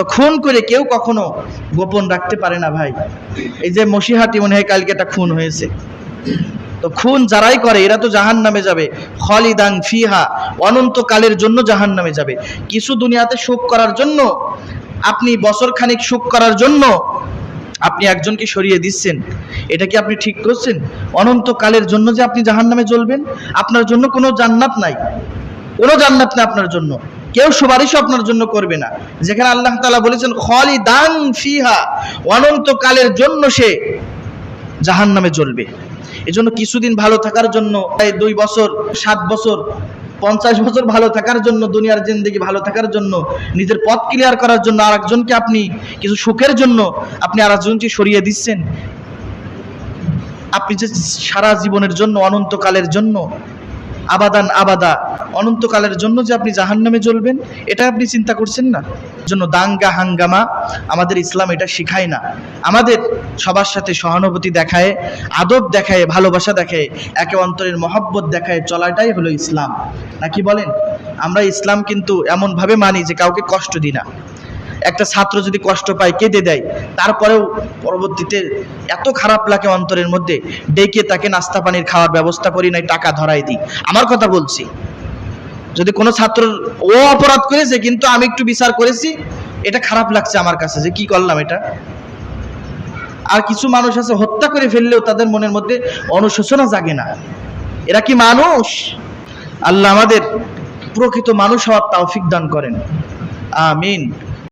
তো খুন করে কেউ কখনো গোপন রাখতে পারে না ভাই। এই যে মসিহাটি মনে হয় কালকে একটা খুন হয়েছে। তো খুন যারাই করে, এরা তো জাহান নামে যাবে। খলিদান ফিহা, অনন্তকালের জন্য জাহান নামে যাবে। কিছু দুনিয়াতে সুখ করার জন্য, আপনি বছর খানিক সুখ করার জন্য আপনি একজনকে সরিয়ে দিচ্ছেন। এটা কি আপনি ঠিক করছেন? অনন্তকালের জন্য যে আপনি জাহান নামে জ্বলবেন, আপনার জন্য কোনো জান্নাত নাই। কোনো জান্নাত না আপনার জন্য। কেউ সুপারিশও আপনার জন্য করবে না। যেখানে আল্লাহ তাআলা বলেছেন, খলিদান ফিহা অনন্তকালের জন্য সে জাহান নামে জ্বলবে। এজন্য কিছুদিন ভালো থাকার জন্য, প্রায় দুই বছর, সাত বছর, পঞ্চাশ বছর ভালো থাকার জন্য, দুনিয়ার জিন্দিগি ভালো থাকার জন্য, নিজের পথ ক্লিয়ার করার জন্য আর একজনকে আপনি কিছু সুখের জন্য আপনি আর একজনকে সরিয়ে দিচ্ছেন। আপনি যে সারা জীবনের জন্য, অনন্তকালের জন্য আবাদান আবাদা। অনন্তকালের জন্য যে আপনি জাহান্নামে জ্বলবেন, এটা আপনি চিন্তা করছেন না? জন্য দাঙ্গা হাঙ্গামা আমাদের ইসলাম এটা শিখায় না। আমাদের সবার সাথে সহানুভূতি দেখায়, আদব দেখায়, ভালোবাসা দেখায়, একে অন্তরের মহব্বত দেখায়, চলাটাই হলো ইসলাম। নাকি বলেন? আমরা ইসলাম কিন্তু এমনভাবে মানি যে কাউকে কষ্ট দিই না। একটা ছাত্র যদি কষ্ট পায়, কেঁদে দেয়, তারপরেও পরবর্তীতে এত খারাপ লাগে অন্তরের মধ্যে, ডেকে তাকে নাস্তা পানির খাওয়ার ব্যবস্থা করি, নাই টাকা ধরাই দিই। আমার কথা বলছি। যদি কোনো ছাত্র ও অপরাধ করেছে, কিন্তু আমি একটু বিচার করেছি, এটা খারাপ লাগছে আমার কাছে যে কি করলাম এটা। আর কিছু মানুষ আছে, হত্যা করে ফেললেও তাদের মনের মধ্যে অনুশোচনা জাগে না। এরা কি মানুষ? আল্লাহ আমাদের প্রকৃত মানুষ হওয়ার তৌফিক দান করেন। আমিন।